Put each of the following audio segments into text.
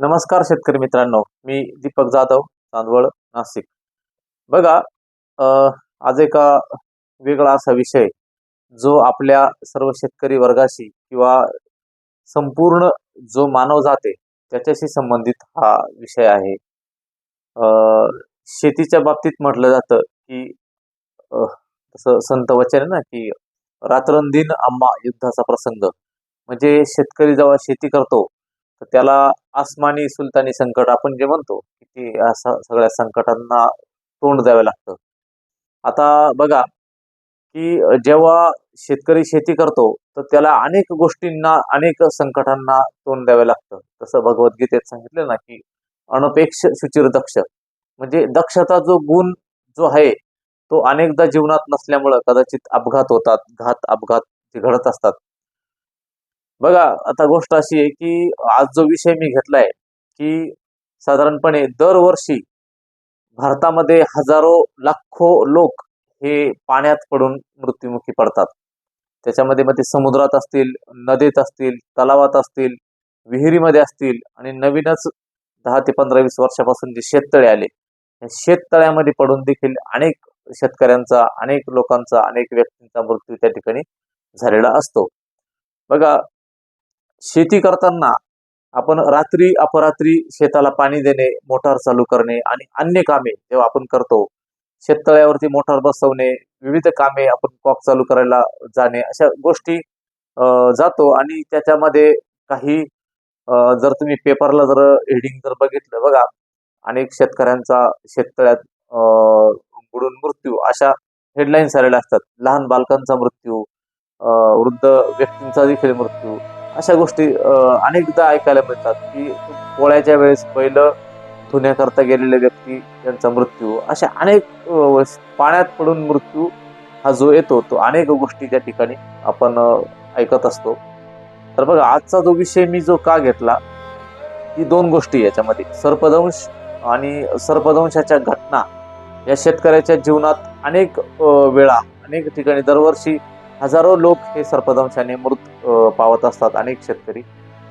नमस्कार शेतकरी मित्रांनो मी दीपक जाधव चांदवड नाशिक. बघा आज एका वेगळा असा विषय जो आपल्या सर्व शेतकरी वर्गाशी किंवा संपूर्ण जो मानव जाते त्याच्याशी संबंधित हा विषय आहे. शेतीच्या बाबतीत म्हटलं जातं की तसं संत वचन आहे ना की रात्रंदिन आम्हा युद्धाचा प्रसंग. म्हणजे शेतकरी जेव्हा शेती करतो तर त्याला आसमानी सुलतानी संकट आपण जे म्हणतो की ते सगळ्या संकटांना तोंड द्यावं लागतं. आता बघा की जेव्हा शेतकरी शेती करतो तर त्याला अनेक गोष्टींना अनेक संकटांना तोंड द्यावं लागतं. तसं भगवद्गीतेत सांगितलं ना की अनपेक्ष सुचिर दक्ष. म्हणजे दक्षता जो गुण जो आहे तो अनेकदा जीवनात नसल्यामुळं कदाचित अपघात होतात घात अपघात जे घडत असतात. बघा आता गोष्ट अशी आहे की आज जो विषय मी घेतलाय की साधारणपणे दरवर्षी भारतामध्ये हजारो लाखो लोक हे पाण्यात पडून मृत्युमुखी पडतात. त्याच्यामध्ये मग ते समुद्रात असतील नदीत असतील तलावात असतील विहिरीमध्ये असतील आणि नवीनच दहा ते पंधरा वीस वर्षापासून जे शेततळे आले शेततळ्यामध्ये पडून देखील अनेक शेतकऱ्यांचा अनेक लोकांचा अनेक व्यक्तींचा मृत्यू त्या ठिकाणी झालेला असतो. बघा शेती करताना आपण रात्री अपरात्री शेताला पाणी देणे मोटार चालू करणे आणि अन्य कामे जेव्हा आपण करतो शेततळ्यावरती मोटार बसवणे विविध कामे आपण कॉक चालू करायला जाणे अशा गोष्टी जातो आणि त्याच्यामध्ये काही जर तुम्ही पेपरला जर हेडिंग जर बघितलं बघा अनेक शेतकऱ्यांचा शेततळ्यात बुडून मृत्यू अशा हेडलाईन्स आलेल्या असतात. लहान बालकांचा मृत्यू वृद्ध व्यक्तींचा देखील मृत्यू अशा गोष्टी अनेकदा ऐकायला मिळतात की पोळ्याच्या वेळेस पहिलं धुण्याकरता गेलेले व्यक्ती त्यांचा मृत्यू अशा अनेक अं, पाण्यात पडून मृत्यू हा जो येतो तो अनेक गोष्टी त्या ठिकाणी आपण ऐकत असतो. तर बघा आजचा जो विषय मी जो का घेतला ही दोन गोष्टी याच्यामध्ये. सर्पदंश आणि सर्पदंशाच्या घटना या शेतकऱ्याच्या जीवनात अनेक वेळा अनेक ठिकाणी दरवर्षी हजारो लोक हे सर्पदंशाने मृत पावत असतात अनेक शेतकरी.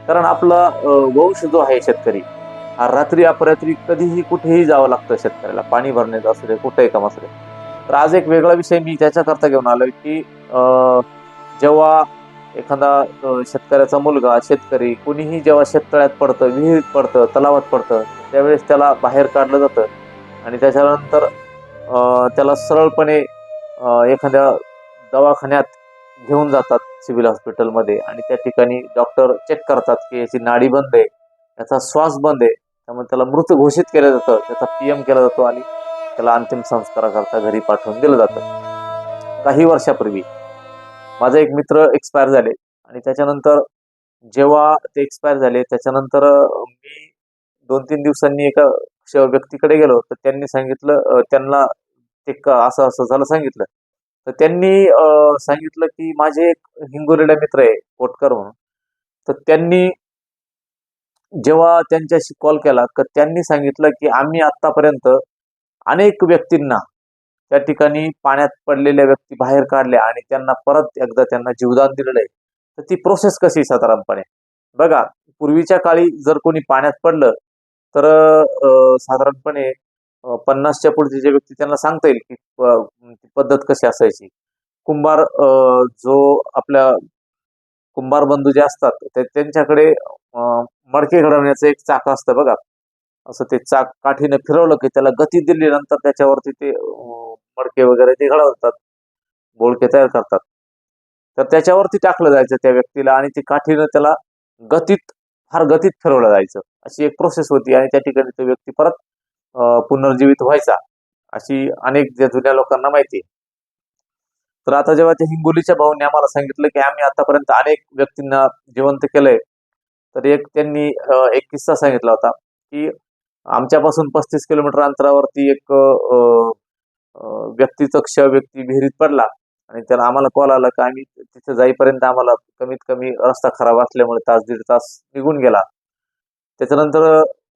कारण आपला वंश जो आहे शेतकरी हा रात्री अपरात्री कधीही कुठेही जावं लागतं शेतकऱ्याला. पाणी भरण्याचं असू दे कुठेही काम असू दे. तर आज एक वेगळा विषय मी त्याच्याकरता घेऊन आलोय की जेव्हा एखादा शेतकऱ्याचा मुलगा शेतकरी कुणीही जेव्हा शेततळ्यात पडतं विहिरीत पडतं तलावात पडतं त्यावेळेस त्याला बाहेर काढलं जातं. आणि त्याच्यानंतर त्याला सरळपणे एखाद्या दवाखान्यात घेऊन जातात सिव्हिल हॉस्पिटलमध्ये आणि त्या ठिकाणी डॉक्टर चेक करतात की याची नाडी बंद आहे याचा श्वास बंद आहे त्यामुळे त्याला मृत घोषित केलं जातं त्याचा पीएम केला जातो आणि त्याला अंतिम संस्काराकरता घरी पाठवून दिलं जातं. काही वर्षापूर्वी माझा एक मित्र एक्सपायर झाले आणि त्याच्यानंतर जेव्हा ते एक्सपायर झाले त्याच्यानंतर मी दोन तीन दिवसांनी एका व्यक्तीकडे गेलो तर त्यांनी सांगितलं त्यांना ते असं असं झालं सांगितलं. तर त्यांनी सांगितलं की माझे एक हिंगोलीला मित्र आहे कोटकर म्हणून. तर त्यांनी जेव्हा त्यांच्याशी कॉल केला तर त्यांनी सांगितलं की आम्ही आतापर्यंत अनेक व्यक्तींना त्या ठिकाणी पाण्यात पडलेल्या व्यक्ती बाहेर काढल्या आणि त्यांना परत एकदा त्यांना जीवदान दिलेलं आहे. तर ती प्रोसेस कशी साधारणपणे? बघा पूर्वीच्या काळी जर कोणी पाण्यात पडलं तर साधारणपणे पन्नासच्या पुढची जे व्यक्ती त्यांना सांगता येईल की प- ती पद्धत कशी असायची. कुंभार जो आपल्या कुंभार बंधू जे असतात ते त्यांच्याकडे मडके घडवण्याचं एक चाक असतं बघा. असं ते चाक काठीने फिरवलं की त्याला गती दिली नंतर त्याच्यावरती ते मडके वगैरे ते घडवतात बोळके तयार करतात. तर त्याच्यावरती टाकलं जायचं त्या व्यक्तीला आणि ती काठीनं त्याला गतीत फार गतीत फिरवलं जायचं. अशी एक प्रोसेस होती आणि त्या ठिकाणी तो व्यक्ती परत पुनर्जीवित व्हायचा अशी अनेक ज्या जुन्या लोकांना माहिती आहे. तर आता जेव्हा त्या हिंगोलीच्या भाऊंनी आम्हाला सांगितलं की आम्ही आतापर्यंत अनेक व्यक्तींना जिवंत केलंय तर एक त्यांनी एक किस्सा सांगितला होता की आमच्यापासून पस्तीस किलोमीटर अंतरावरती एक अं, व्यक्तीचा क्ष व्यक्ती विहिरीत पडला आणि त्याला आम्हाला कॉल आला की आम्ही तिथे जाईपर्यंत आम्हाला कमीत कमी रस्ता खराब असल्यामुळे तास दीड तास निघून गेला. त्याच्यानंतर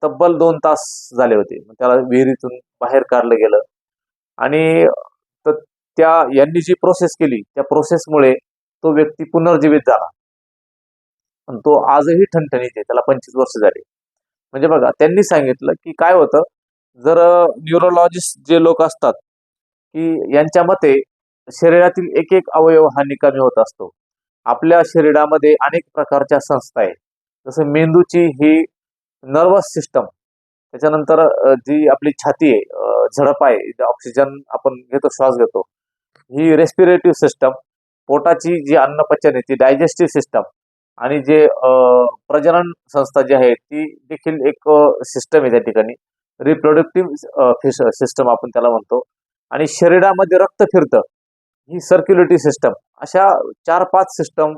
तब्बल दोन तास झाले होते. मग त्याला विहिरीतून बाहेर काढलं गेलं. आणि तर त्या यांनी जी प्रोसेस केली त्या प्रोसेसमुळे तो व्यक्ती पुनर्जीवित झाला. आणि तो आजही ठणठणीत आहे. त्याला पंचवीस वर्ष झाले. म्हणजे बघा त्यांनी सांगितलं की काय होतं? जर न्यूरोलॉजिस्ट जे लोक असतात की यांच्या मते शरीरातील एक एक अवयव हा निकामी होत असतो. आपल्या शरीरामध्ये अनेक प्रकारच्या संस्था आहेत. जसं मेंदूची ही नर्वस सिस्टम त्याच्यानंतर जी आपली छाती आहे झडप आहे ऑक्सिजन आपण घेतो श्वास घेतो ही रेस्पिरेटिव्ह सिस्टम पोटाची जी अन्नपचन आहे ती डायजेस्टिव्ह सिस्टम आणि जे प्रजनन संस्था जी आहे ती देखील एक सिस्टम आहे त्या ठिकाणी. रिप्रोडक्टिव्ह सिस्टम आपण त्याला म्हणतो. आणि शरीरामध्ये रक्त फिरतं ही सर्क्युलेटरी सिस्टम अशा चार पाच सिस्टम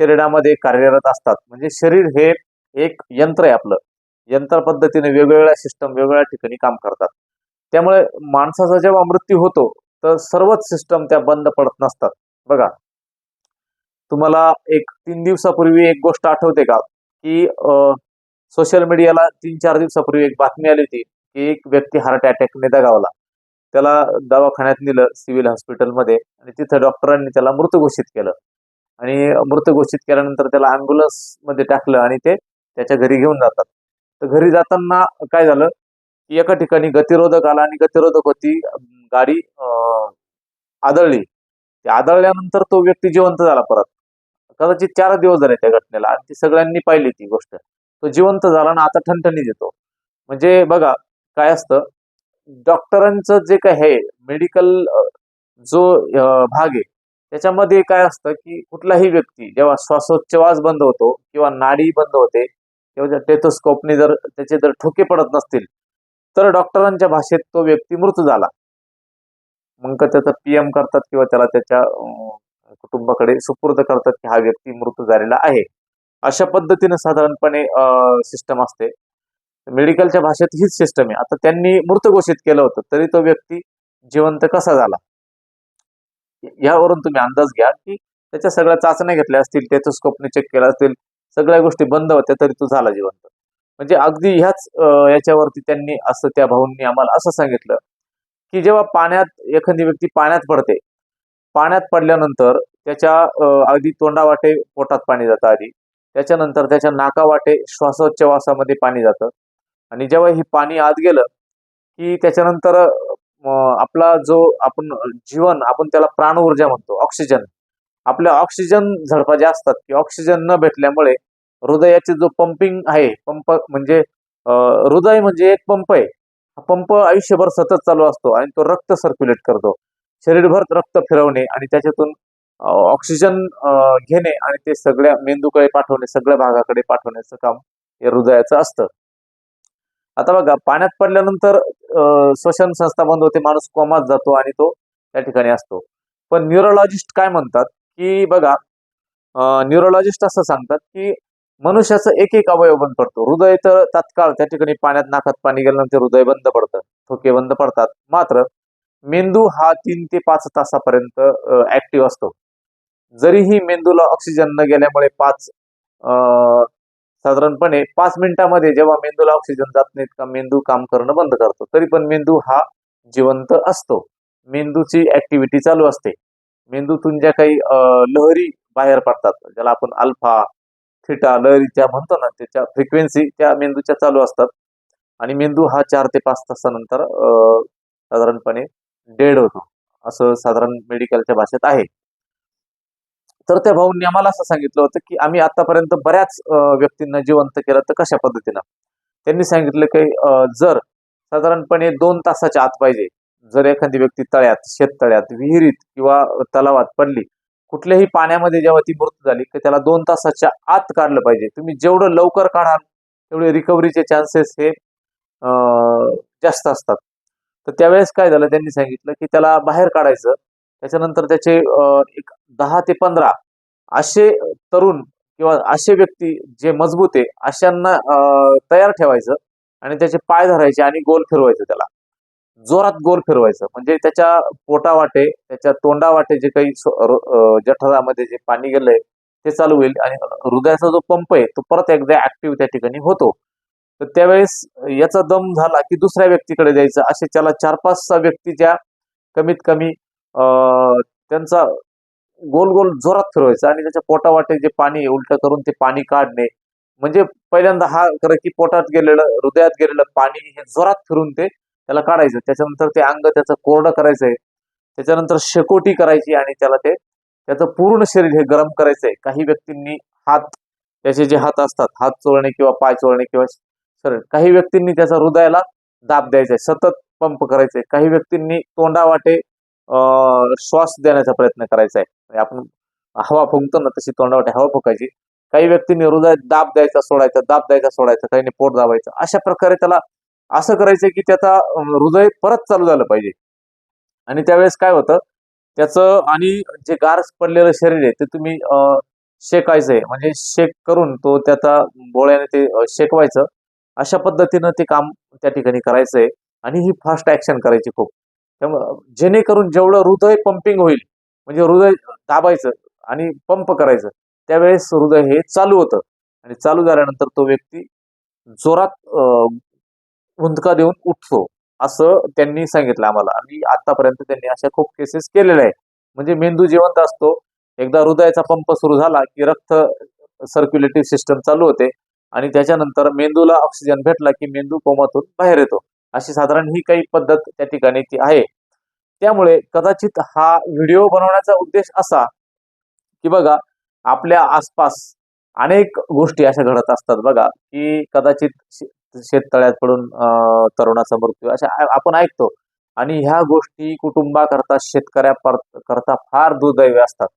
शरीरामध्ये कार्यरत असतात. म्हणजे शरीर हे एक यंत्र आहे आपलं. यंत्र पद्धतीने वेगवेगळ्या सिस्टम वेगवेगळ्या ठिकाणी काम करतात. त्यामुळे माणसाचा जेव्हा मृत्यू होतो तर सर्वच सिस्टम त्या बंद पडत नसतात. बघा तुम्हाला एक तीन दिवसापूर्वी एक गोष्ट आठवते का? की सोशल मीडियाला तीन चार दिवसापूर्वी एक बातमी आली होती की एक व्यक्ती हार्ट अटॅकने दगावला त्याला दवाखान्यात नेलं सिव्हिल हॉस्पिटलमध्ये आणि तिथं डॉक्टरांनी त्याला मृत घोषित केलं. आणि मृत घोषित केल्यानंतर त्याला ambulance मध्ये टाकलं आणि ते त्याच्या घरी घेऊन जातात. तर घरी जाताना काय झालं? की एका ठिकाणी गतिरोधक आला आणि गतिरोधक होती गाडी आदळली. ती आदळल्यानंतर तो व्यक्ती जिवंत झाला परत. कदाचित चार दिवस झाले त्या घटनेला आणि ती सगळ्यांनी पाहिली ती गोष्ट. तो जिवंत झाला ना आता ठणठणी देतो. म्हणजे बघा काय असतं? डॉक्टरांचं जे काय आहे मेडिकल जो भाग आहे त्याच्यामध्ये काय असतं की कुठलाही व्यक्ती जेव्हा श्वासोच्छवास बंद होतो किंवा नाडी बंद होते किंवा त्या टेथोस्कोपने जर त्याचे जर ठोके पडत नसतील तर डॉक्टरांच्या भाषेत तो व्यक्ती मृत झाला. मग त्याचा पीएम करतात किंवा त्याला त्याच्या कुटुंबाकडे सुपूर्द करतात की हा व्यक्ती मृत झालेला आहे. अशा पद्धतीने साधारणपणे सिस्टम असते. मेडिकलच्या भाषेत हीच सिस्टम आहे. आता त्यांनी मृत घोषित केलं होतं तरी तो व्यक्ती जिवंत कसा झाला? यावरून तुम्ही अंदाज घ्या की त्याच्या सगळ्या चाचण्या घेतल्या असतील टेथोस्कोपने चेक केल्या असतील सगळ्या गोष्टी बंद होत्या तरी तो झाला जिवंत. म्हणजे अगदी ह्याच याच्यावरती त्यांनी असं त्या भाऊंनी आम्हाला असं सांगितलं की जेव्हा पाण्यात एखादी व्यक्ती पाण्यात पडते पाण्यात पडल्यानंतर त्याच्या अगदी तोंडावाटे पोटात पाणी जातं आधी त्याच्यानंतर त्याच्या नाकावाटे श्वासोच्छवासामध्ये पाणी जातं. आणि जेव्हा हे पाणी आत गेलं की त्याच्यानंतर आपला जो आपण जीवन आपण त्याला प्राण ऊर्जा म्हणतो ऑक्सिजन आपल्या ऑक्सिजन झडपा ज्या असतात की ऑक्सिजन न भेटल्यामुळे हृदयाचे जो पंपिंग आहे पंप म्हणजे हृदय म्हणजे एक पंप आहे. हा पंप आयुष्यभर सतत चालू असतो आणि तो रक्त सर्क्युलेट करतो. शरीरभर रक्त फिरवणे आणि त्याच्यातून ऑक्सिजन घेणे आणि ते सगळ्या मेंदूकडे पाठवणे सगळ्या भागाकडे पाठवण्याचं काम हे हृदयाचं असतं. आता बघा पाण्यात पडल्यानंतर श्वसन संस्था बंद होते माणूस कोमात जातो आणि तो त्या ठिकाणी असतो. पण न्यूरोलॉजिस्ट काय म्हणतात की बघा न्यूरोलॉजिस्ट असं सांगतात की मनुष्याचं एक एक अवयव बंद पडतो. हृदय तर तात्काळ त्या ठिकाणी पाण्यात नाकात पाणी गेल्यानंतर हृदय बंद पडतं ठोके बंद पडतात. मात्र मेंदू हा तीन ते पाच तासापर्यंत ऍक्टिव्ह असतो. जरीही मेंदूला ऑक्सिजन न गेल्यामुळे पाच साधारणपणे पाच मिनिटामध्ये जेव्हा मेंदूला ऑक्सिजन जात नाहीत का मेंदू काम करणं बंद करतो. तरी पण मेंदू हा जिवंत असतो. मेंदूची ऍक्टिव्हिटी चालू असते. मेंदूतून ज्या काही लहरी बाहेर पडतात ज्याला आपण अल्फा थिटा लहरी त्या म्हणतो ना त्याच्या फ्रिक्वेन्सी त्या मेंदूच्या चालू असतात. आणि मेंदू हा चार ते पाच तासानंतर अं, साधारणपणे डेड होतो. असं साधारण मेडिकलच्या भाषेत आहे. तर त्या भाऊंनी आम्हाला असं सांगितलं होतं की आम्ही आतापर्यंत बऱ्याच व्यक्तींना जिवंत केलं तर कशा पद्धतीनं? त्यांनी सांगितलं की जर साधारणपणे दोन तासाच्या आत पाहिजे जर एखादी व्यक्ती तळ्यात शेततळ्यात विहिरीत किंवा तलावात पडली कुठल्याही पाण्यामध्ये जेव्हा ती मृत्यू झाली की त्याला दोन तासाच्या आत काढलं पाहिजे. तुम्ही जेवढं लवकर काढाल तेवढे रिकव्हरीचे चान्सेस हे जास्त असतात. तर त्यावेळेस काय झालं त्यांनी सांगितलं की त्याला बाहेर काढायचं. त्याच्यानंतर त्याचे एक दहा ते पंधरा असे तरुण किंवा असे व्यक्ती जे मजबूत आहे अशांना तयार ठेवायचं आणि त्याचे पाय धरायचे आणि गोल फिरवायचं त्याला. जोरात गोल फिरवायचं. म्हणजे त्याच्या पोटावाटे त्याच्या तोंडावाटे जे काही जठरामध्ये जे पाणी गेलंय ते चालू होईल आणि हृदयाचा जो पंप आहे तो परत एकदा ऍक्टिव्ह त्या ठिकाणी होतो. तर त्यावेळेस याचा दम झाला की दुसऱ्या व्यक्तीकडे द्यायचं असे त्याला चार पाच सहा व्यक्तीच्या कमीत कमी त्यांचा गोल गोल जोरात फिरवायचं आणि त्याच्या पोटावाटे जे पाणी आहे उलट करून ते पाणी काढणे. म्हणजे पहिल्यांदा हा खरं की पोटात गेलेलं हृदयात गेलेलं पाणी हे जोरात फिरून ते त्याला काढायचं. त्याच्यानंतर ते अंग त्याचं कोरडं करायचंय. त्याच्यानंतर शेकोटी करायची आणि त्याला ते त्याचं पूर्ण शरीर हे गरम करायचंय. काही व्यक्तींनी हात त्याचे जे हात असतात हात चोळणे किंवा पाय चोळणे किंवा शरीर काही व्यक्तींनी त्याचा हृदयाला दाब द्यायचा सतत पंप करायचंय. काही व्यक्तींनी तोंडावाटे श्वास देण्याचा प्रयत्न करायचा आहे म्हणजे आपण हवा फुंकतो ना तशी तोंडावाटे हवा फुकायची. काही व्यक्तींनी हृदयात दाब द्यायचा सोडायचा दाब द्यायचा सोडायचा काहींनी पोट दाबायचं. अशा प्रकारे त्याला असं करायचं की त्याचा हृदय परत चालू झालं पाहिजे. आणि त्यावेळेस काय होतं त्याचं आणि जे गार पडलेलं शरीर आहे ते तुम्ही शेकायचं आहे म्हणजे शेक करून तो त्याचा बोळ्याने ते शेकवायचं. अशा पद्धतीनं ते काम त्या ठिकाणी करायचंय. आणि ही फास्ट ऍक्शन करायची खूप. त्यामुळं जेणेकरून जेवढं हृदय पंपिंग होईल म्हणजे हृदय दाबायचं आणि पंप करायचं त्यावेळेस हृदय हे चालू होतं. आणि चालू झाल्यानंतर तो व्यक्ती जोरात हुंदका देऊन उठतो. असं त्यांनी सांगितलं आम्हाला. आणि आतापर्यंत त्यांनी अशा खूप केसेस केलेल्या आहेत. म्हणजे मेंदू जिवंत असतो. एकदा हृदयाचा पंप सुरू झाला की रक्त सर्क्युलेटिव्ह सिस्टम चालू होते. आणि त्याच्यानंतर मेंदूला ऑक्सिजन भेटला की मेंदू कोमातून बाहेर येतो. अशी साधारण ही काही पद्धत त्या ठिकाणी ती आहे. त्यामुळे कदाचित हा व्हिडिओ बनवण्याचा उद्देश असा की बघा आपल्या आसपास अनेक गोष्टी अशा घडत असतात बघा की कदाचित शेततळ्यात पडून तरुणाचा मृत्यू अशा आपण ऐकतो. आणि ह्या गोष्टी कुटुंबाकरता शेतकऱ्या पर- करता फार दुर्दैवी असतात.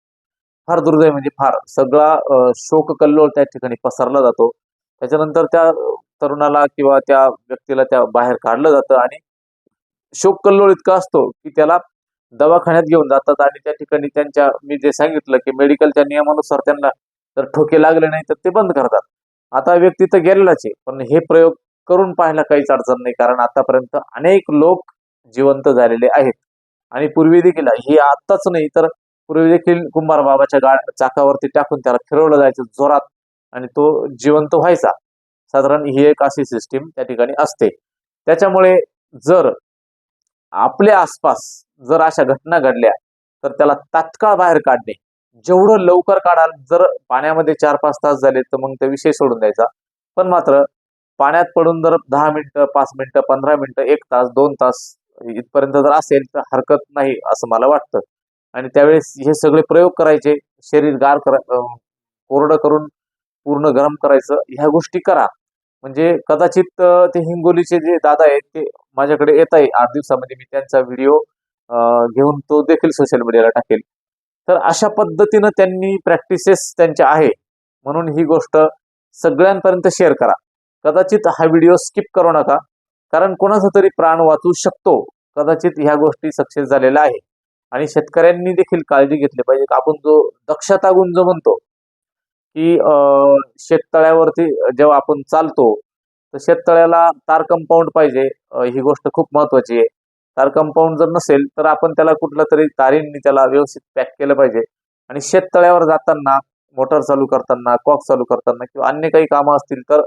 फार दुर्दैव म्हणजे फार. सगळा शोक कल्लोळ त्या ठिकाणी पसरला जातो. त्याच्यानंतर त्या तरुणाला किंवा त्या व्यक्तीला त्या बाहेर काढलं जातं आणि शोक कल्लोळ इतका असतो की त्याला दवाखान्यात घेऊन जातात आणि त्या ठिकाणी त्यांच्या मी जे सांगितलं की मेडिकलच्या नियमानुसार त्यांना जर ठोके लागले नाही तर ते बंद करतात. आता व्यक्ती तर गेलेलाच आहे पण हे प्रयोग करून पाहायला काहीच अडचण नाही कारण आतापर्यंत अनेक लोक जिवंत झालेले आहेत. आणि पूर्वी देखील हे आत्ताच नाही तर पूर्वी देखील कुंभार बाबाच्या गा चाकावरती टाकून त्याला फिरवलं जायचं जोरात आणि तो जिवंत व्हायचा. साधारण ही एक अशी सिस्टीम त्या ठिकाणी असते. त्याच्यामुळे जर आपल्या आसपास जर अशा घटना घडल्या तर त्याला तात्काळ बाहेर काढणे. जेवढं लवकर काढाल जर पाण्यामध्ये चार पाच तास झाले तर मग ते विषय सोडून द्यायचा. पण मात्र पाण्यात पडून जर दहा मिनिटं पाच मिनिटं पंधरा मिनिटं एक तास दोन तास इथपर्यंत जर असेल तर हरकत नाही असं मला वाटतं. आणि त्यावेळेस हे सगळे प्रयोग करायचे शरीर गार करा कोरडं करून पूर्ण गरम करायचं ह्या गोष्टी करा. म्हणजे कदाचित ते हिंगोलीचे जे दादा आहेत ते माझ्याकडे येत आहे. आठ दिवसामध्ये मी त्यांचा व्हिडिओ घेऊन तो देखील सोशल मीडियाला टाकेल. तर अशा पद्धतीनं त्यांनी प्रॅक्टिसेस त्यांच्या आहे. म्हणून ही गोष्ट सगळ्यांपर्यंत शेअर करा. कदाचित हा व्हिडिओ स्किप करू नका कारण कोणाचा तरी प्राण वाचू शकतो. कदाचित ह्या गोष्टी सक्सेस झालेल्या आहे आणि शेतकऱ्यांनी देखील काळजी घेतली पाहिजे. आपण जो दक्षता गुण जो म्हणतो की शेततळ्यावरती जेव्हा आपण चालतो तर शेततळ्याला तार कंपाऊंड पाहिजे. ही गोष्ट खूप महत्वाची आहे. तार कंपाऊंड जर नसेल तर आपण त्याला कुठलं तरी तारींनी त्याला व्यवस्थित पॅक केलं पाहिजे. आणि शेततळ्यावर जाताना मोटर चालू करताना कॉक चालू करताना किंवा अन्य काही कामं असतील तर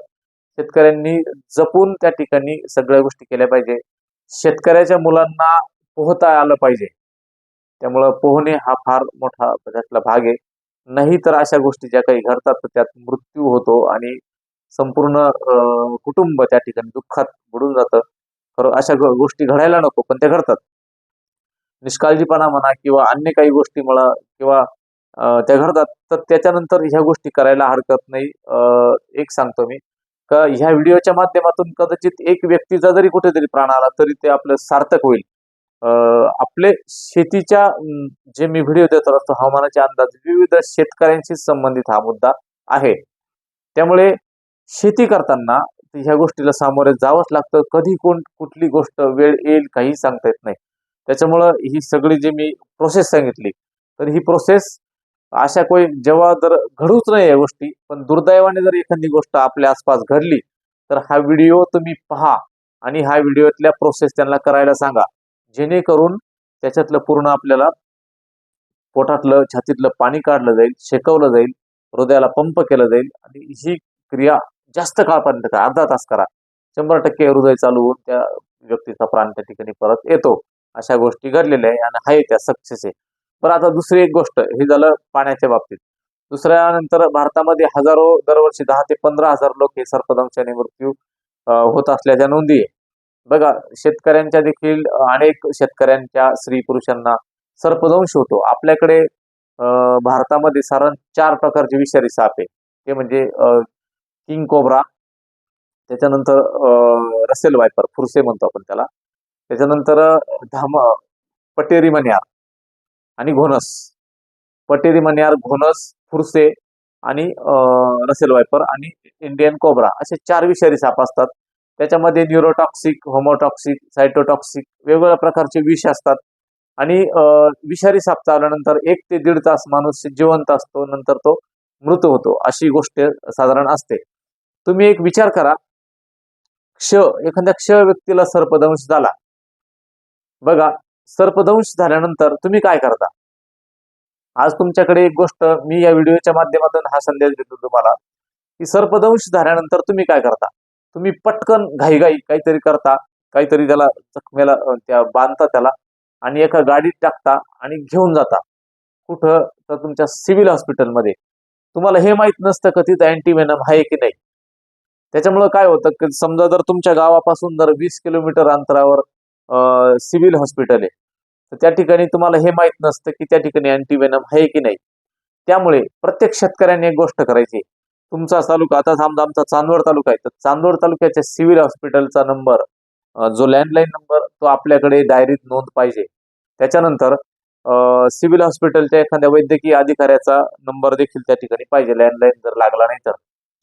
शेतकऱ्यांनी जपून त्या ठिकाणी सगळ्या गोष्टी केल्या पाहिजे. शेतकऱ्याच्या मुलांना पोहता आलं पाहिजे. त्यामुळं पोहणे हा फार मोठा त्यातला भाग आहे. नाही तर अशा गोष्टी ज्या काही घडतात तर त्यात मृत्यू होतो आणि संपूर्ण कुटुंब त्या ठिकाणी दुःखात बुडून जातं. खरं अशा गोष्टी घडायला नको पण त्या घडतात. निष्काळजीपणा म्हणा किंवा अन्य काही गोष्टी म्हणा किंवा त्या घडतात तर त्याच्यानंतर ह्या गोष्टी करायला हरकत नाही. एक सांगतो मी. ह्या व्हिडिओच्या माध्यमातून कदाचित एक व्यक्तीचा जरी कुठेतरी प्राण आला तरी ते आपलं सार्थक होईल. आपले शेतीच्या जे मी व्हिडिओ देत असतो हवामानाचे अंदाज विविध शेतकऱ्यांशी संबंधित हा मुद्दा आहे. त्यामुळे शेती करताना ह्या गोष्टीला सामोरे जावंच लागतं. कधी कोण कुठली गोष्ट वेळ येईल काही सांगता येत नाही. त्याच्यामुळं ही सगळी जी मी प्रोसेस सांगितली तर ही प्रोसेस अशा कोई जेव्हा जर घडूच नाही या गोष्टी पण दुर्दैवाने जर एखादी गोष्ट आपल्या आसपास घडली तर हा व्हिडिओ तुम्ही पहा आणि हा व्हिडिओतल्या प्रोसेस त्यांना करायला सांगा. जेणेकरून त्याच्यातलं पूर्ण आपल्याला पोटातलं छातीतलं पाणी काढलं जाईल शेकवलं जाईल हृदयाला पंप केलं जाईल आणि ही क्रिया जास्त काळपर्यंत करा. अर्धा तास करा. शंभर टक्के हृदय चालू होऊन त्या व्यक्तीचा प्राण त्या ठिकाणी परत येतो. अशा गोष्टी घडलेल्या आहे आणि हा त्या सक्सेस आहे. पण आता दुसरी एक गोष्ट हे झालं पाण्याच्या बाबतीत. दुसऱ्यानंतर भारतामध्ये हजारो दरवर्षी दहा ते पंधरा हजार लोक हे सर्पदंशाने मृत्यू होत असल्याच्या नोंदी आहे. बघा शेतकऱ्यांच्या देखील अनेक शेतकऱ्यांच्या स्त्री पुरुषांना सर्पदंश होतो. आपल्याकडे भारतामध्ये साधारण चार प्रकारचे विषारी साप आहे. ते म्हणजे किंग कोब्रा त्याच्यानंतर रसेल वायपर फुरसे म्हणतो आपण त्याला. त्याच्यानंतर धाम पटेरी मन्यार आणि घोनस. पटेरी मन्यार घोनस फुरसे आणि रसेल वायपर आणि इंडियन कोब्रा असे चार विषारी साप असतात. त्याच्यामध्ये न्यूरोटॉक्सिक होमोटॉक्सिक सायटोटॉक्सिक वेगवेगळ्या प्रकारचे विष असतात. आणि विषारी साप चावल्यानंतर एक ते दीड तास माणूस जिवंत असतो नंतर तो मृत होतो अशी गोष्ट साधारण असते. तुम्ही एक विचार करा. क्ष एखाद्या क्ष व्यक्तीला सर्पदंश झाला. बघा सर्पदंश झाल्यानंतर तुम्ही काय करता? आज तुमच्याकडे एक गोष्ट मी या व्हिडिओच्या माध्यमातून हा संदेश देतो तुम्हाला की सर्पदंश झाल्यानंतर तुम्ही काय करता? तुम्ही पटकन घाईघाई काहीतरी करता काहीतरी त्याला जखमेला त्या बांधता त्याला आणि एका गाडीत टाकता आणि घेऊन जाता. कुठं? तर तुमच्या सिव्हिल हॉस्पिटलमध्ये. तुम्हाला हे माहीत नसतं का तिथं अँटीवेनम आहे की नाही? त्याच्यामुळं काय होतं की समजा जर तुमच्या गावापासून जर वीस किलोमीटर अंतरावर सिव्हिल हॉस्पिटल आहे तर त्या ठिकाणी तुम्हाला हे माहीत नसतं की त्या ठिकाणी अँटीवेनम आहे की नाही. त्यामुळे प्रत्येक शेतकऱ्याने एक गोष्ट करायची. तुमचा तालुका आता समजा आमचा चांदवड तालुका आहे. तर चांदवड तालुक्याच्या सिव्हिल हॉस्पिटलचा नंबर जो लँडलाईन नंबर तो आपल्याकडे डायरीत नोंद पाहिजे. त्याच्यानंतर सिव्हिल हॉस्पिटलच्या एखाद्या वैद्यकीय अधिकाऱ्याचा नंबर देखील त्या ठिकाणी पाहिजे. लँडलाईन जर लागला नाही तर.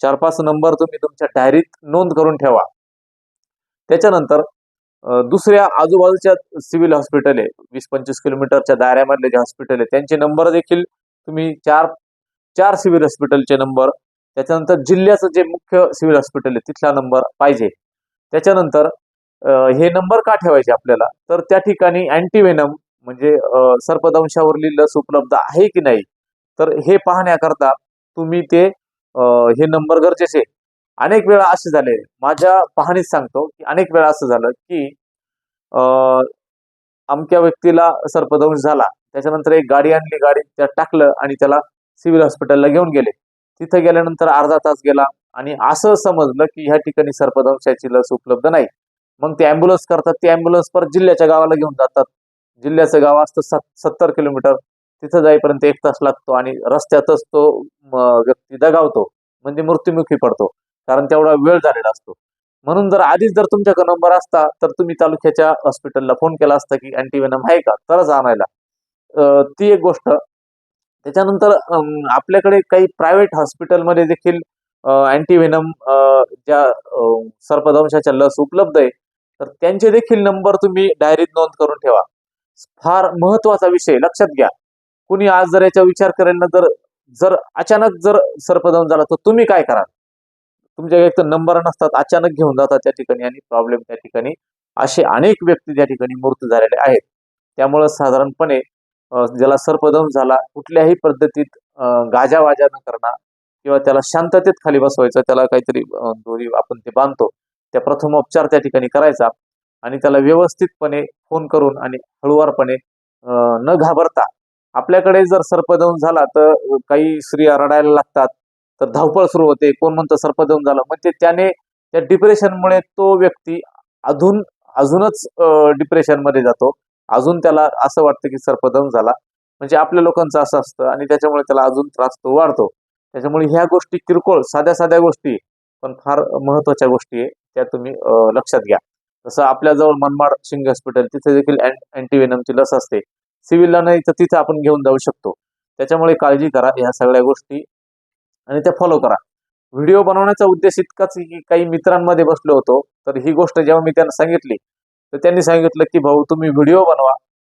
चार पाच नंबर तुम्ही तुमच्या डायरीत नोंद करून ठेवा. त्याच्यानंतर दुसऱ्या आजूबाजूच्या सिव्हिल हॉस्पिटल आहे. वीस पंचवीस किलोमीटरच्या दायऱ्यामधले जे हॉस्पिटल आहे त्यांचे नंबर देखील तुम्ही चार चार सिव्हिल हॉस्पिटलचे नंबर त्याच्यानंतर जिल्ह्याचं जे मुख्य सिव्हिल हॉस्पिटल आहे तिथला नंबर पाहिजे. त्याच्यानंतर हे नंबर का ठेवायचे आपल्याला? तर त्या ठिकाणी अँटीवेनम म्हणजे सर्पदंशावरली लस उपलब्ध आहे की नाही? तर हे पाहण्याकरता तुम्ही ते हे नंबर गरजेचे अनेक वेळा असे झाले. माझ्या पाहणीत सांगतो की अनेक वेळा असं झालं की अमक्या व्यक्तीला सर्पदंश झाला. त्याच्यानंतर एक गाडी आणली. गाडी त्यात टाकलं आणि त्याला सिव्हिल हॉस्पिटलला घेऊन गेले. तिथं गेल्यानंतर अर्धा तास गेला आणि असं समजलं की ह्या ठिकाणी सर्पदंशाची लस उपलब्ध नाही. मग ते अँब्युलन्स करतात. ते अँब्युलन्स परत जिल्ह्याच्या गावाला घेऊन जातात. जिल्ह्याचं गाव असतं सत सत्तर किलोमीटर. तिथं जाईपर्यंत एक तास लागतो आणि रस्त्यातच तो व्यक्ती दगावतो. म्हणजे मृत्युमुखी पडतो. कारण तेवढा वेळ झालेला असतो. म्हणून जर आधीच जर तुमच्याकडे नंबर असता तर तुम्ही तालुक्याच्या हॉस्पिटलला फोन केला असता की अँटीवेनम आहे का? तरच आणायला. ती एक गोष्ट. त्याच्यानंतर आपल्याकडे काही प्रायव्हेट हॉस्पिटलमध्ये देखील अँटीव्हेनम ज्या सर्पदंशाच्या लस उपलब्ध आहे तर त्यांचे देखील नंबर तुम्ही डायरीत नोंद करून ठेवा. फार महत्त्वाचा विषय लक्षात घ्या. कुणी आज जर याचा विचार करेल ना जर जर अचानक जर सर्पदंश झाला तर तुम्ही काय कराल? तुमच्या एक तर नंबर नसतात अचानक घेऊन जातात त्या ठिकाणी आणि प्रॉब्लेम त्या ठिकाणी. असे अनेक व्यक्ती त्या ठिकाणी मृत्यू झालेले आहेत. त्यामुळं साधारणपणे ज्याला सर्पदंश झाला कुठल्याही पद्धतीत गाजावाजा न करणं किंवा त्याला शांततेत खाली बसवायचं त्याला काहीतरी दोरी आपण ते बांधतो त्या प्रथमोपचार त्या ठिकाणी करायचा आणि त्याला व्यवस्थितपणे फोन करून आणि हळुवारपणे न घाबरता. आपल्याकडे जर सर्पदंश झाला तर काही स्त्रिया रडायला लागतात तर धावपळ सुरू होते. कोण म्हणतं सर्पदंश झालं. म्हणजे त्याने त्या डिप्रेशनमुळे तो व्यक्ती अजून अजूनच डिप्रेशनमध्ये जातो. अजून त्याला असं वाटतं की सर्पदम झाला. म्हणजे आपल्या लोकांचं असं असतं आणि त्याच्यामुळे त्याला अजून त्रास तो वाढतो. त्याच्यामुळे ह्या गोष्टी किरकोळ साध्या साध्या गोष्टी पण फार महत्त्वाच्या गोष्टी आहे त्या तुम्ही लक्षात घ्या. तसं आपल्याजवळ मनमाड शिंग हॉस्पिटल तिथे देखील अँटीवेनमची लस असते. सिव्हिलला नाही तर तिथे आपण घेऊन जाऊ शकतो. त्याच्यामुळे काळजी करा ह्या सगळ्या गोष्टी आणि त्या फॉलो करा. व्हिडिओ बनवण्याचा उद्देश इतकाच की काही मित्रांमध्ये बसलो होतो तर ही गोष्ट जेव्हा मी त्यांना सांगितली तर त्यांनी सांगितलं की भाऊ तुम्ही व्हिडिओ बनवा.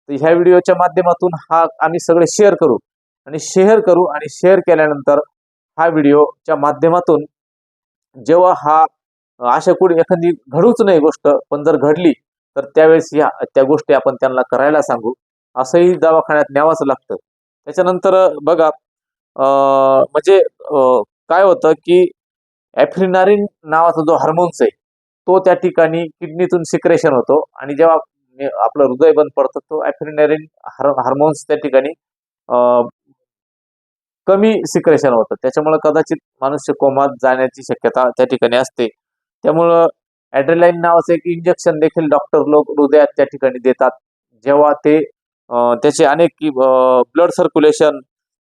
तर ह्या व्हिडिओच्या माध्यमातून हा आम्ही सगळे शेअर करू. आणि शेअर करू आणि शेअर केल्यानंतर हा व्हिडिओच्या माध्यमातून जेव्हा हा अशा कुठे एखादी घडूच नाही गोष्ट पण जर घडली तर त्यावेळेस या त्या गोष्टी आपण त्यांना करायला सांगू. असंही दवाखान्यात न्यावंच लागतं. त्याच्यानंतर बघा म्हणजे काय होतं की ॲफ्रिनारिन नावाचा जो हार्मोन्स आहे तो त्या ठिकाणी किडनीतून सिक्रेशन होतो आणि जेव्हा आपलं हृदय बंद पडतं तो ॲफ्रिनारिन हार्मोन्स त्या ठिकाणी कमी सिक्रेशन होतं. त्याच्यामुळे कदाचित मनुष्य कोमात जाण्याची शक्यता त्या ठिकाणी असते. त्यामुळं ॲड्रेलाईन नावाचं एक इंजेक्शन देखील डॉक्टर लोक हृदयात त्या ठिकाणी देतात. जेव्हा ते त्याचे अनेक ब्लड सर्क्युलेशन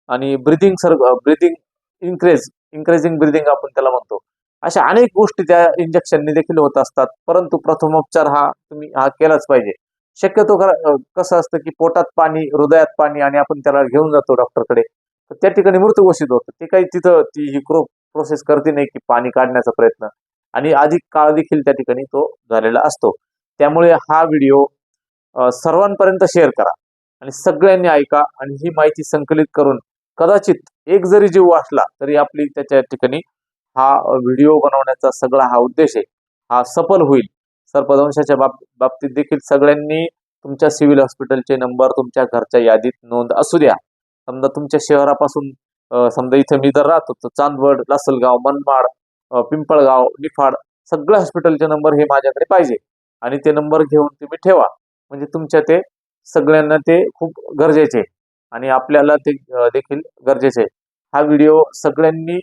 आणि breathing sir breathing increase increasing breathing आपण त्याला म्हणतो. अशा अनेक गोष्टी त्या इंजेक्शनने देखील होत असतात. परंतु प्रथमोपचार हा तुम्ही हा केलाच पाहिजे. शक्यतो खरं कसं असतं की पोटात पाणी हृदयात पाणी आणि आपण त्याला घेऊन जातो डॉक्टरकडे. तर त्या ठिकाणी मृत्यू घोषित होतं. ते काही तिथं ती ही क्रो प्रोसेस करते नाही की पाणी काढण्याचा प्रयत्न. आणि अधिक काळ देखील त्या ठिकाणी तो झालेला असतो. त्यामुळे हा व्हिडिओ सर्वांपर्यंत शेअर करा. आणि सगळ्यांनी ऐका आणि ही माहिती संकलित करून कदाचित एक जरी जीव वाचला तरी आपली त्याच्या ठिकाणी हा व्हिडिओ बनवण्याचा सगळा हा उद्देश आहे. हा सफल होईल. सर्पदंशाच्या बाब बाबतीत देखील सगळ्यांनी तुमच्या सिव्हिल हॉस्पिटलचे नंबर तुमच्या घरच्या यादीत नोंद असू द्या. समजा तुमच्या शहरापासून समजा इथं मी जर राहतो तर चांदवड लासलगाव मनमाड पिंपळगाव निफाड सगळ्या हॉस्पिटलचे नंबर हे माझ्याकडे पाहिजे आणि ते नंबर घेऊन तुम्ही ठेवा. म्हणजे तुमच्या ते सगळ्यांना ते खूप गरजेचे आहे. आणि आपल्याला ते देखील गरजेचे आहे. हा व्हिडिओ सगळ्यांनी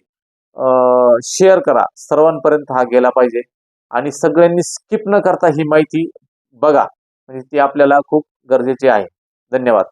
शेअर करा. सर्वांपर्यंत हा गेला पाहिजे. आणि सगळ्यांनी स्किप न करता ही माहिती बघा. म्हणजे ती आपल्याला खूप गरजेची आहे. धन्यवाद.